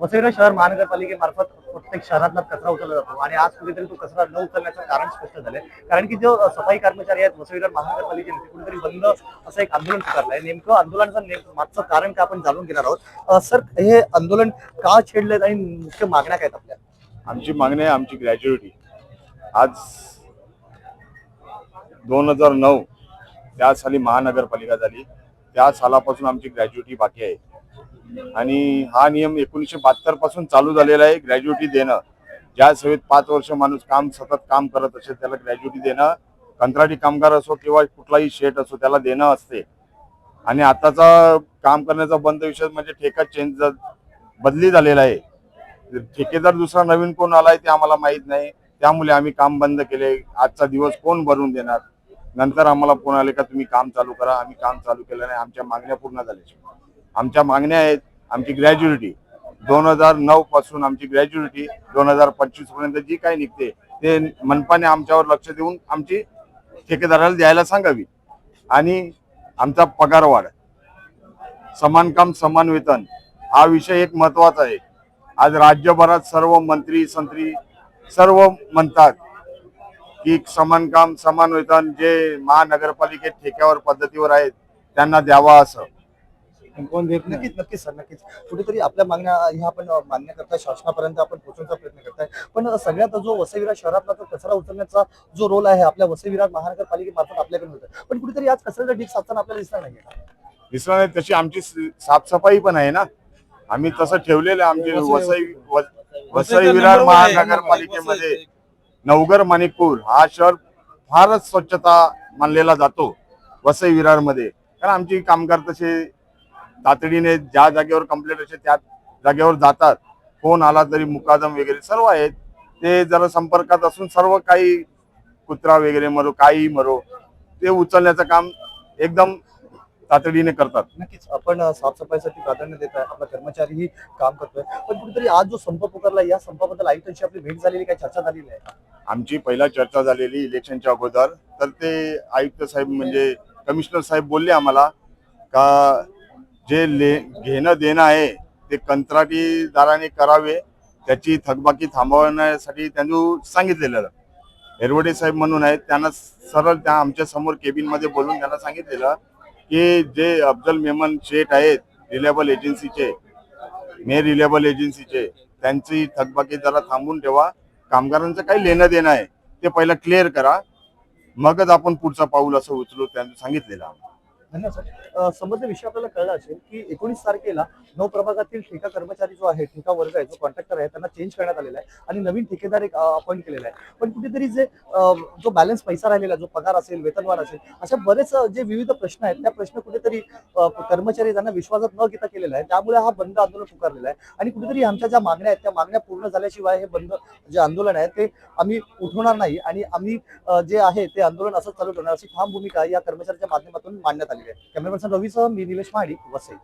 वसईरा शहर महानगरपालिकेमार्फत प्रत्येक शहरातला कचरा उचलला जातो आणि आज कुठेतरी तो कचरा न उचलण्याचं कारण स्पष्ट झालंय. कारण की जो सफाई कर्मचारी आहेत वसईविरार महानगरपालिकेने ते कुठेतरी बंद असं एक आंदोलन पुकारलंय. नेमकं आंदोलनाचं नेम मागचं कारण काय आपण जाणून घेणार आहोत. सर हे आंदोलन का छेडलंय आणि मुख्य मागण्या काय आहेत आपल्या? आमची मागणी आहे आमची ग्रॅज्युएटी. आज दोन हजार नऊ त्या साली महानगरपालिका झाली. त्या सालापासून आमची ग्रॅज्युएटी बाकी आहे. आणि हा नियम एकोणीसशे बहात्तरपासून चालू झालेला आहे. ग्रॅज्युएटी देणं. ज्या सेवेत पाच वर्ष माणूस काम सतत काम करत असेल त्याला ग्रॅज्युएटी देणं. कंत्राटी कामगार असो किंवा कुठलाही शेट असो त्याला देणं असते. आणि आताचा काम करण्याचा बंद विषय म्हणजे ठेका चेंज बदली झालेला आहे. ठेकेदार दुसरा नवीन कोण आलाय ते आम्हाला माहीत नाही. त्यामुळे आम्ही काम बंद केले. आजचा दिवस कोण भरून देणार? नंतर आम्हाला फोन आले का तुम्ही काम चालू करा. आम्ही काम चालू केलं नाही. आमच्या मागण्या पूर्ण झाल्याच्या आमच्या मागण्या आहेत आमची ग्रॅज्युएटी दोन हजार नऊ पासून आमची ग्रॅज्युएटी दोन हजार पंचवीसपर्यंत जी काही निघते ते मनपाने आमच्यावर लक्ष देऊन आमची ठेकेदाराला द्यायला सांगावी. आणि आमचा पगार वाढ. समान काम समान वेतन हा विषय एक महत्त्वाचा आहे. आज राज्यभरात सर्व मंत्री संत्री सर्व म्हणतात की समान काम समान वेतन जे महानगरपालिकेत ठेक्यावर पद्धतीवर आहेत त्यांना द्यावा असं. कोण देत नक्कीच नक्कीच सर नक्कीच. कुठेतरी आपल्या मागण्या ह्या आपण मान्य करताय शासनापर्यंत आपण पोहोचण्याचा प्रयत्न करताय. पण सगळ्यात जो वसईविरार शहरातला जो कचरा उचलण्याचा जो रोल आहे आपल्या वसईविरार महानगरपालिकेमार्फत आपल्याकडे होतं पण कुठेतरी आज कचऱ्याचा ढीक साचताना आपल्याला दिसणार नाही दिसणार नाही तशी आमची साफसफाई पण आहे ना. आम्ही तसं ठेवलेलं आहे आमची वसई वसई विरार महानगरपालिकेमध्ये नवगर माणिकपूर हा शहर फारच स्वच्छता मानलेला जातो वसई विरारमध्ये कारण आमची कामगार तसे तातडीने ज्या जागेवर कंप्लेंट असते त्या जागेवर जातात. फोन आला तरी मुकादम वगैरे सर्व आहेत. ते जरा संपर्कात असून सर्व काही कुत्रा वगैरे मरो काही मरो ते उचलण्याचं काम एकदम तातडीने करतात. नक्कीच. आपण साफसफाईसाठी प्राधान्य देत आहे. आपला कर्मचारीही काम करतोय. पण कुठेतरी आज जो संप पुकारला या संपाबद्दल आयुक्तांशी आपली भेट झालेली काय चर्चा झालेली आहे आमची पहिला चर्चा झालेली इलेक्शनच्या अगोदर. तर ते आयुक्त साहेब म्हणजे कमिशनर साहेब बोलले आम्हाला का जे ले घेणं देणं आहे ते कंत्राटीदाराने करावे त्याची थकबाकी थांबवण्यासाठी त्यांनी सांगितलेलं एरवडे साहेब म्हणून आहेत त्यांना सरळ त्या आमच्यासमोर केबिनमध्ये बोलून त्यांना सांगितलेलं की जे अफजल मेमन शेठ आहेत रिलायबल एजन्सीचे मे रिलायबल एजन्सीचे त्यांची थकबाकी जरा थांबून ठेवा कामगारांचं काही लेणं देणं आहे ते पहिलं क्लिअर करा मगच आपण पुढचं पाऊल असं उचलू त्यांनी सांगितलेलं आम्हाला. धन्यवाद सर. विषय आपल्याला कळला असेल की एकोणीस तारखेला नऊ प्रभागातील ठेका कर्मचारी जो आहे ठेका वर्ग आहे जो कॉन्ट्रॅक्टर आहे त्यांना चेंज करण्यात आलेला आहे आणि नवीन ठेकेदार एक अपॉइंट केलेला आहे. पण कुठेतरी जे जो बॅलन्स पैसा राहिलेला जो पगार असेल वेतनवार असेल अशा बरेच जे विविध प्रश्न आहेत त्या प्रश्न कुठेतरी कर्मचारी त्यांना विश्वासात न घेता केलेला आहे. त्यामुळे हा बंद आंदोलन पुकारलेला आहे. आणि कुठेतरी आमच्या ज्या मागण्या आहेत त्या मागण्या पूर्ण झाल्याशिवाय हे बंद जे आंदोलन आहे ते आम्ही उठवणार नाही. आणि आम्ही जे आहे ते आंदोलन असंच चालू ठेवणार. अशी ठाम भूमिका या कर्मचाऱ्याच्या माध्यमातून मांडण्यात आली. आहे कॅमेरामॅन रवीसह मी निलेश महाडी वसई.